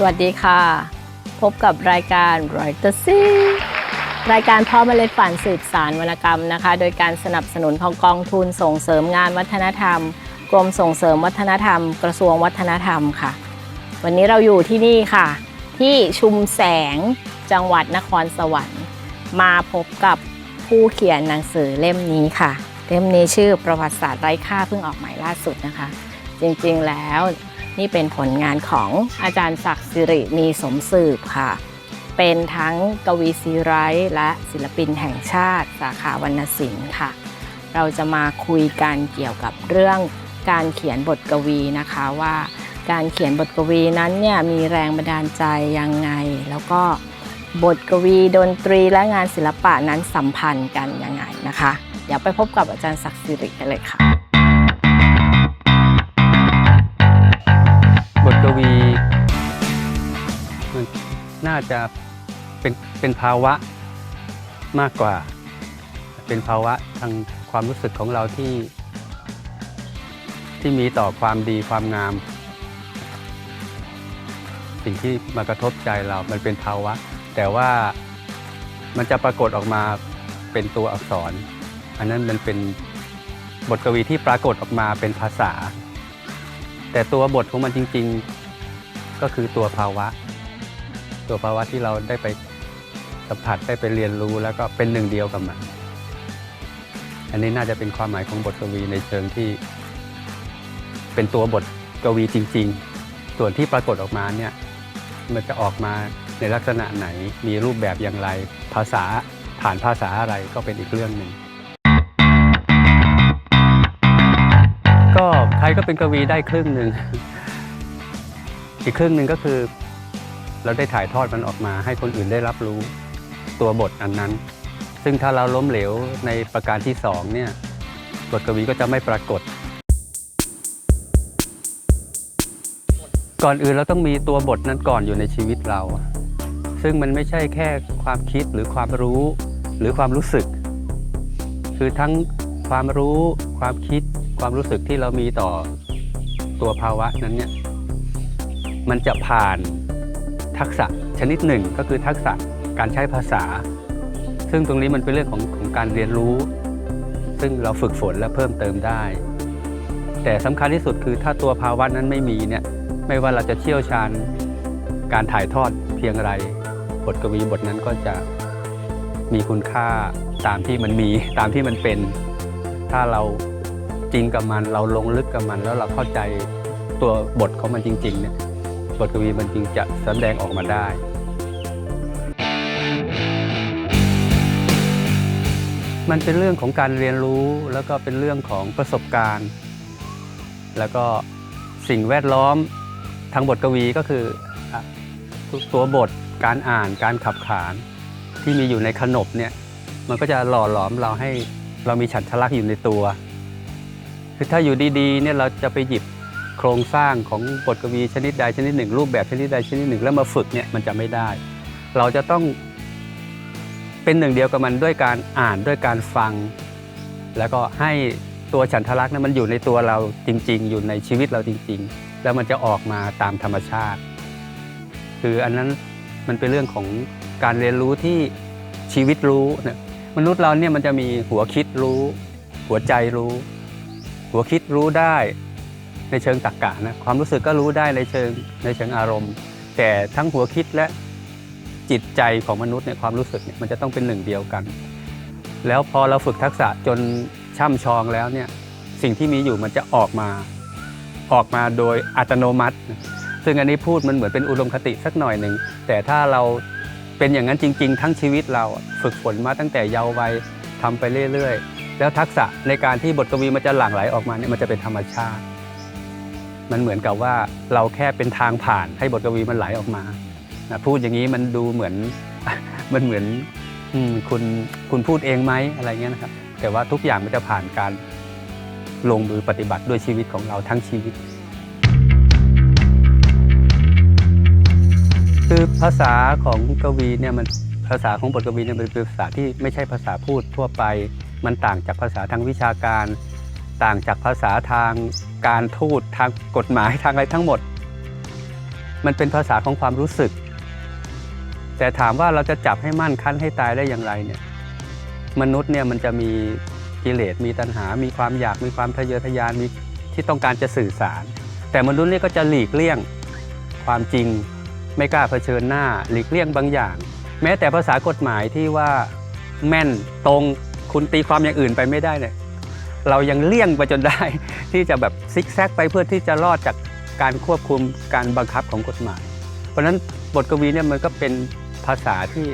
สวัสดีค่ะ พบกับรายการรอยเตอร์ซีรายการพ่อเมล็ดฝันสืบสารวรรณกรรมนะคะ โดยการสนับสนุนของกองทุนส่งเสริมงานวัฒนธรรม กรมส่งเสริมวัฒนธรรม กระทรวงวัฒนธรรมค่ะ วันนี้เราอยู่ที่นี่ค่ะ ที่ชุมแสงจังหวัดนครสวรรค์ มาพบกับผู้เขียนหนังสือเล่มนี้ค่ะ เล่มนี้ชื่อประวัติศาสตร์ไร้ค่าเพิ่งออกใหม่ล่าสุดนะคะ จริงๆแล้ว นี่เป็นผลงานของอาจารย์ศักดิ์สิริมีสมสืบค่ะ เป็นทั้งกวีซีไรต์และศิลปินแห่งชาติ สาขาวรรณศิลป์ค่ะ เราจะมาคุยกันเกี่ยวกับเรื่องการเขียนบทกวีนะคะว่า การเขียนบทกวีนั้นเนี่ยมีแรงบันดาลใจยังไง แล้วก็บทกวีดนตรีและงานศิลปะนั้นสัมพันธ์กันยังไงนะคะ เดี๋ยวไปพบกับอาจารย์ศักดิ์สิริกันเลยค่ะ น่าจะเป็นเป็นภาวะมากกว่า เป็นภาวะทางความรู้สึกของเราที่ ที่มีต่อความดีความงาม สิ่งที่มากระทบใจเรา มันเป็นภาวะ แต่ว่ามันจะปรากฏออกมาเป็นตัวอักษร อันนั้นมันเป็นบทกวีที่ปรากฏออกมาเป็นภาษา แต่ตัวบทของมันจริง ๆ ก็คือตัวภาวะ ตัวภาวะที่เราได้ไปสัมผัสได้ไปเรียนรู้แล้วก็เป็นหนึ่งเดียวกับมันอันนี้น่าจะเป็นความหมายของบทกวีในเชิงที่ เป็นตัวบทกวีจริง ๆ ส่วนที่ปรากฏออกมาเนี่ยมันจะออกมาในลักษณะไหนมีรูปแบบอย่างไร ภาษาผ่านภาษาอะไรก็เป็นอีกเรื่องหนึ่งก็ใครก็เป็นกวีได้ครึ่งหนึ่งอีกครึ่งหนึ่งก็คือ เราได้ถ่ายทอดมันออกมา ให้คนอื่นได้รับรู้ตัวบทอันนั้น ซึ่งถ้าเราล้มเหลวในประการที่สองเนี่ยบทกวีก็จะไม่ปรากฏ ก่อนอื่นเราต้องมีตัวบทนั้นก่อนอยู่ในชีวิตเรา ซึ่งมันไม่ใช่แค่ความคิดหรือความรู้หรือความรู้สึก คือทั้งความรู้ความคิดความรู้สึกที่เรามีต่อตัวภาวะนั้นเนี่ยมันจะผ่าน ทักษะชนิดหนึ่งก็คือทักษะการใช้ภาษา ซึ่งตรงนี้มันเป็นเรื่องของของการเรียนรู้ ซึ่งเราฝึกฝนและเพิ่มเติมได้ แต่สำคัญที่สุดคือถ้าตัวภาวะนั้นไม่มีเนี่ยไม่ว่าเราจะเชี่ยวชาญการถ่ายทอดเพียงไรบทกวีบทนั้นก็จะมีคุณค่าตามที่มันมีตามที่มันเป็น ถ้าเราจริงกับมันเราลงลึกกับมันแล้วเราเข้าใจตัวบทของมันจริงๆเนี่ย บทกวีมันจึงจะแสดงออกมาได้ มันเป็นเรื่องของการเรียนรู้แล้วก็เป็นเรื่องของประสบการณ์ แล้วก็สิ่งแวดล้อมทางบทกวีก็คือตัวบทการอ่านการขับขานที่มีอยู่ในขนบเนี่ยมันก็จะหล่อหลอมเราให้เรามีฉันทลักษณ์อยู่ในตัว คือถ้าอยู่ดีๆเนี่ยเราจะไปหยิบ โครงสร้างของบทกวีชนิดใดชนิดหนึ่ง รูปแบบชนิดใดชนิดหนึ่ง แล้วมาฝึกเนี่ยมันจะไม่ได้ เราจะต้องเป็นหนึ่งเดียวกับมันด้วยการอ่านด้วยการฟัง แล้วก็ให้ตัวฉันทลักษณ์นั้นมันอยู่ในตัวเราจริง ๆ อยู่ในชีวิตเราจริง ๆ แล้วมันจะออกมาตามธรรมชาติ คืออันนั้นมันเป็นเรื่องของการเรียนรู้ที่ชีวิตรู้เนี่ยมนุษย์เราเนี่ยมันจะมีหัวคิดรู้ หัวใจรู้ หัวคิดรู้ได้ ในเชิงตรรกะนะความรู้สึกก็รู้ได้ในเชิงในเชิงอารมณ์ แต่ทั้งหัวคิดและจิตใจของมนุษย์เนี่ยความรู้สึกเนี่ยมันจะต้องเป็นหนึ่งเดียวกัน แล้วพอเราฝึกทักษะจนช่ำชองแล้วเนี่ยสิ่งที่มีอยู่มันจะออกมาออกมาโดยอัตโนมัติ ซึ่งอันนี้พูดมันเหมือนเป็นอุดมคติสักหน่อยหนึ่ง แต่ถ้าเราเป็นอย่างนั้นจริง ๆ ทั้งชีวิตเราฝึกฝนมาตั้งแต่เยาว์วัยทำไปเรื่อย ๆ แล้วทักษะในการที่บทกวีมันจะหลั่งไหลออกมาเนี่ยมันจะเป็นธรรมชาติ มันเหมือนกับว่าเราแค่เป็นทางผ่านให้บทกวีมันไหลออกมานะพูดอย่างนี้มันดูเหมือนมันเหมือนอคุณคุณพูดเองไหมอะไรเงี้ยนะครับ แต่ว่าทุกอย่างมันจะผ่านการลงมือปฏิบัติด้วยชีวิตของเราทั้งชีวิต คือภาษาของกวีเนี่ยมันภาษาของบทกวีเนี่ยเป็นภาษาที่ไม่ใช่ภาษาพูดทั่วไป มันต่างจากภาษาทางวิชาการ ต่างจากภาษาทางการทูตทางกฎหมายทางอะไรทั้งหมด มันเป็นภาษาของความรู้สึก แต่ถามว่าเราจะจับให้มั่นคั้นให้ตายได้อย่างไรเนี่ยมนุษย์เนี่ยมันจะมีกิเลสมีตัณหา มีความอยากมีความทะเยอทะยานมีที่ต้องการจะสื่อสาร แต่มนุษย์เนี่ยก็จะหลีกเลี่ยงความจริงไม่กล้าเผชิญหน้าหลีกเลี่ยงบางอย่าง แม้แต่ภาษากฎหมายที่ว่าแม่นตรงคุณตีความอย่างอื่นไปไม่ได้เนี่ย เรายังเลี่ยงไปจนได้ ที่จะแบบซิกแซกไปเพื่อที่จะรอดจากการควบคุมการบังคับของกฎหมาย เพราะฉะนั้นบทกวีเนี่ยมันก็เป็นภาษาที่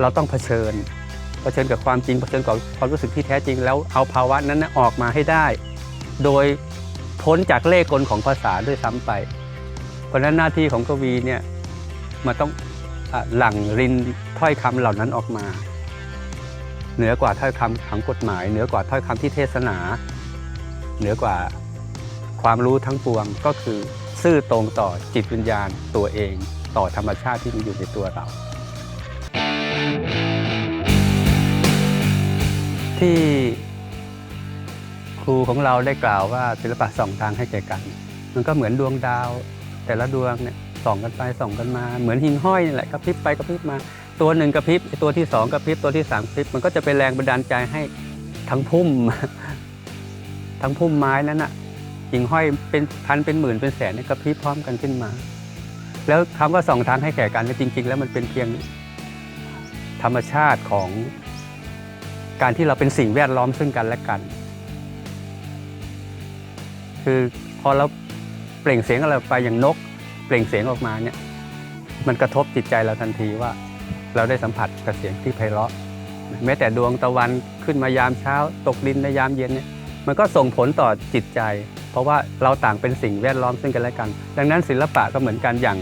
เราต้องเผชิญ เผชิญกับความจริงเผชิญกับความรู้สึกที่แท้จริง แล้วเอาภาวะนั้นออกมาให้ได้ โดยพ้นจากเล่กลของภาษาด้วยซ้ำไป เพราะฉะนั้นหน้าที่ของกวีเนี่ยมันต้องหลั่งรินถ้อยคำเหล่านั้นออกมา เหนือกว่าถ้อยคำของกฎหมาย เหนือกว่าถ้อยคำที่เทศนา เหนือกว่าความรู้ทั้งปวงก็คือซื่อตรงต่อจิตวิญญาณตัวเอง ต่อธรรมชาติที่มีอยู่ในตัวเรา ที่ครูของเราได้กล่าวว่าศิลปะสองทางให้แก่กัน มันก็เหมือนดวงดาว แต่ละดวงเนี่ยส่องกันไปส่องกันมา เหมือนหิ่งห้อยนี่แหละกระพริบไปกระพริบมา ตัวหนึ่งกระพริบตัวที่สองกระพริบตัวที่สามกระพริบมันก็จะเป็นแรงบันดาลใจให้ทั้งพุ่ม ทั้งพุ่มไม้นั้นน่ะหิ่งห้อยเป็นพันเป็นหมื่นเป็นแสนเนี่ยกระพริบพร้อมกันขึ้นมา แล้วคำว่าส่องทางให้แก่กันจริง ๆ แล้วมันเป็นเพียงธรรมชาติของการที่เราเป็นสิ่งแวดล้อมซึ่งกันและกัน คือพอเราเปล่งเสียงอะไรไปอย่างนก เปล่งเสียงออกมาเนี่ยมันกระทบจิตใจเราทันทีว่า เราได้สัมผัสกับเสียงที่ไพเราะ แม้แต่ดวงตะวันขึ้นมายามเช้า ตกดินในยามเย็นเนี่ยมันก็ส่งผลต่อจิตใจ เพราะว่าเราต่างเป็นสิ่งแวดล้อมซึ่งกันและกัน ดังนั้นศิลปะก็เหมือนกันอย่าง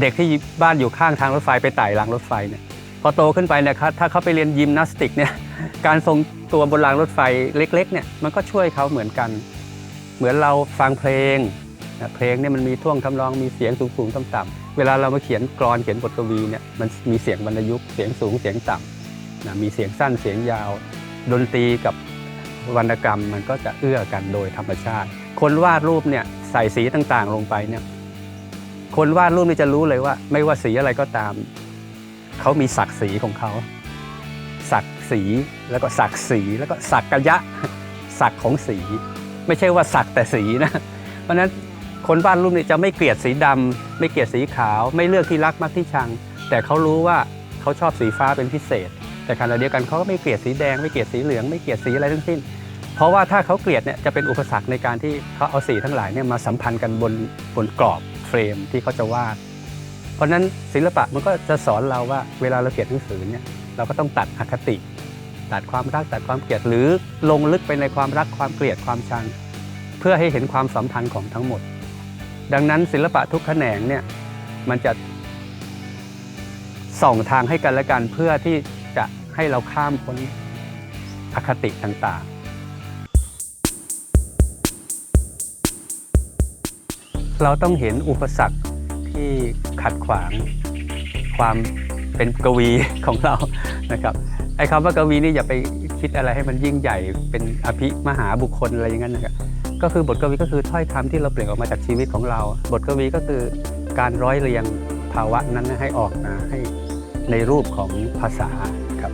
เด็กที่บ้านอยู่ข้างทางรถไฟไปไต่รางรถไฟเนี่ยพอโตขึ้นไปเนี่ยครับถ้าเขาไปเรียนยิมนาสติกเนี่ยการทรงตัวบนรางรถไฟเล็กๆเนี่ยมันก็ช่วยเขาเหมือนกัน เหมือนเราฟังเพลงนะเพลงเนี่ยมันมีท่วงทำนองมีเสียงสูงๆต่ำๆ เวลาเรามาเขียนกรอนเขียนบทกวีเนี่ยมันมีเสียงบรรยุกต์เสียงสูงเสียงต่ำนะมีเสียงสั้นเสียงยาว ดนตรีกับวรรณกรรมมันก็จะเอื้อกันโดยธรรมชาติ คนวาดรูปเนี่ยใส่สีต่างๆ ลงไปเนี่ยคนวาดรูปนี่จะรู้เลยว่า ไม่ว่าสีอะไรก็ตาม เขามีศักดิ์ศรีของเขาศักดิ์ศรีแล้วก็ศักดิ์ศรีแล้วก็ศักยะศักดิ์ของสี ไม่ใช่ว่าสักแต่สีนะ เพราะนั้น คนวาดรูปเนี่ยจะไม่เกลียดสีดำไม่เกลียดสีขาว ไม่เลือกที่รักมักที่ชัง แต่เขารู้ว่าเขาชอบสีฟ้าเป็นพิเศษ แต่ขณะเดียวกันเขาก็ไม่เกลียดสีแดง ไม่เกลียดสีเหลือง ไม่เกลียดสีอะไรทั้งสิ้น เพราะว่าถ้าเขาเกลียดเนี่ยจะเป็นอุปสรรคในการที่เขาเอาสีทั้งหลายเนี่ยมาสัมพันธ์กันบนบนกรอบเฟรมที่เขาจะวาด เพราะฉะนั้นศิลปะมันก็จะสอนเราว่าเวลาเราเขียนหนังสือเนี่ยเราก็ต้องตัดอคติ ตัดความรักตัดความเกลียดหรือลงลึกไปในความรักความเกลียดความชัง เพื่อให้เห็นความสัมพันธ์ของทั้งหมด ดังนั้นศิลปะทุกแขนงเนี่ยมันจะส่องทางให้กันและกันเพื่อที่จะให้เราข้ามพ้นอคติต่างๆ เราต้องเห็นอุปสรรคที่ขัดขวางความเป็นกวีของเรานะครับไอ้คำว่ากวีนี่อย่าไปคิดอะไรให้มันยิ่งใหญ่เป็นอภิมหาบุคคลอะไรอย่างนั้นนะครับ ก็คือบทกวีก็คือถ้อยคำที่เราเปล่งออกมาจากชีวิตของเรา บทกวีก็คือการร้อยเรียงภาวะนั้นให้ออกมาให้ในรูปของภาษาครับ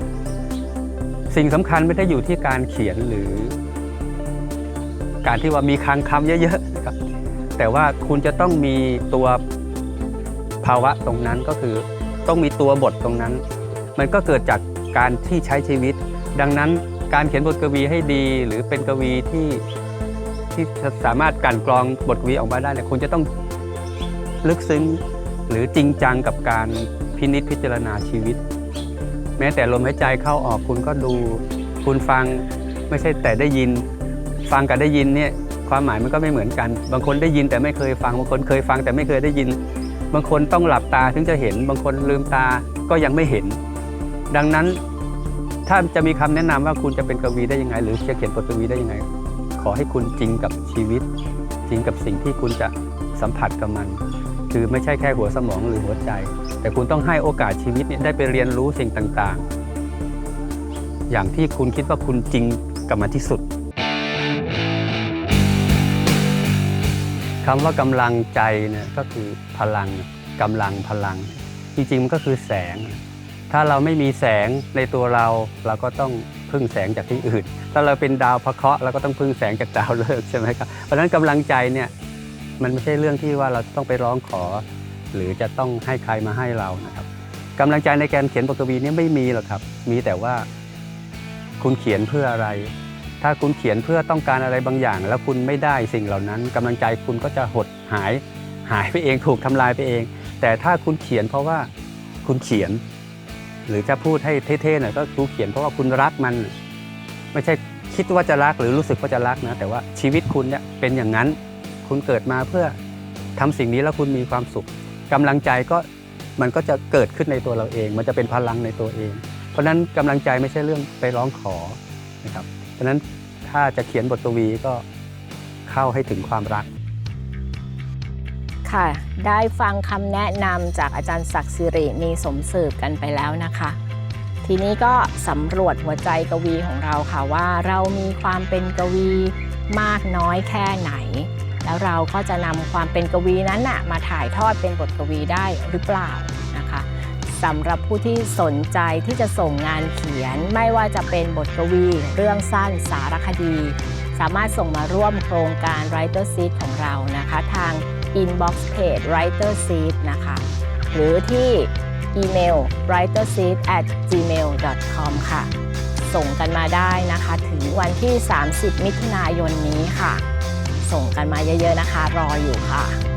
สิ่งสำคัญไม่ได้อยู่ที่การเขียนหรือ การที่ว่ามีคังคำเยอะๆนะครับ แต่ว่าคุณจะต้องมีตัวภาวะตรงนั้นก็คือต้องมีตัวบทตรงนั้น มันก็เกิดจากการที่ใช้ชีวิต ดังนั้นการเขียนบทกวีให้ดี หรือเป็นกวีที่ ที่สามารถกันกรองบทกวีออกมาได้เนี่ยคุณจะต้องลึกซึ้งหรือจริงจังกับการพินิจพิจารณาชีวิต แม้แต่ลมหายใจเข้าออกคุณก็ดู คุณฟังไม่ใช่แต่ได้ยิน ฟังกับได้ยินเนี่ยความหมายมันก็ไม่เหมือนกัน บางคนได้ยินแต่ไม่เคยฟังบางคนเคยฟังแต่ไม่เคยได้ยิน บางคนต้องหลับตาถึงจะเห็น บางคนลืมตาก็ยังไม่เห็น ดังนั้นถ้าจะมีคำแนะนำว่าคุณจะเป็นกวีได้ยังไง หรือจะเขียนบทกวีได้ยังไง ขอให้คุณจริงกับชีวิต จริงกับสิ่งที่คุณจะสัมผัสกับมัน คือไม่ใช่แค่หัวสมองหรือหัวใจ แต่คุณต้องให้โอกาสชีวิตเนี่ยได้ไปเรียนรู้สิ่งต่างๆ อย่างที่คุณคิดว่าคุณจริงกับมันที่สุดคำว่ากำลังใจเนี่ยก็คือพลังกำลังพลัง จริงๆมันก็คือแสง ถ้าเราไม่มีแสงในตัวเราเราก็ต้อง พึ่งแสงจากที่อื่น ถ้าเราเป็นดาวพระเคราะห์เราก็ต้องพึ่งแสงจากดาวฤกษ์ใช่ไหมครับ เพราะฉะนั้นกำลังใจเนี่ยมันไม่ใช่เรื่องที่ว่าเราต้องไปร้องขอ หรือจะต้องให้ใครมาให้เรานะครับกำลังใจในการเขียนบทกวีนี้ไม่มีหรอกครับ มีแต่ว่าคุณเขียนเพื่ออะไร ถ้าคุณเขียนเพื่อต้องการอะไรบางอย่าง แล้วคุณไม่ได้สิ่งเหล่านั้นกำลังใจคุณก็จะหดหาย หายไปเองถูกทำลายไปเอง แต่ถ้าคุณเขียนเพราะว่าคุณเขียน หรือจะพูดให้เท่ๆหน่อยก็คุณเขียนเพราะว่าคุณรักมัน ไม่ใช่คิดว่าจะรักหรือรู้สึกว่าจะรักนะ แต่ว่าชีวิตคุณเนี่ยเป็นอย่างนั้น คุณเกิดมาเพื่อทำสิ่งนี้แล้วคุณมีความสุขกำลังใจก็มันก็จะเกิดขึ้นในตัวเราเอง มันจะเป็นพลังในตัวเอง เพราะนั้นกำลังใจไม่ใช่เรื่องไปร้องขอนะครับเพราะนั้นถ้าจะเขียนบทกวีก็เข้าให้ถึงความรัก ค่ะ ได้ฟังคำแนะนำจากอาจารย์ศักดิ์สิริมีสมสืบกันไปแล้วนะคะ ทีนี้ก็สำรวจหัวใจกวีของเราค่ะว่าเรามีความเป็นกวีมากน้อยแค่ไหน แล้วเราก็จะนำความเป็นกวีนั้นน่ะมาถ่ายทอดเป็นบทกวีได้หรือเปล่านะคะสำหรับผู้ที่สนใจที่จะส่งงานเขียนไม่ว่าจะเป็นบทกวี เรื่องสั้นสารคดี สามารถส่งมาร่วมโครงการ Writer Seed ของเรานะคะทาง inbox page Writer seat นะคะ หรือที่อีเมล writer seat at gmail com ค่ะ ส่งกันมาได้นะคะ ถึงวันที่ 30 มิถุนายนนี้ค่ะ ส่งกันมาเยอะๆนะคะ รออยู่ค่ะ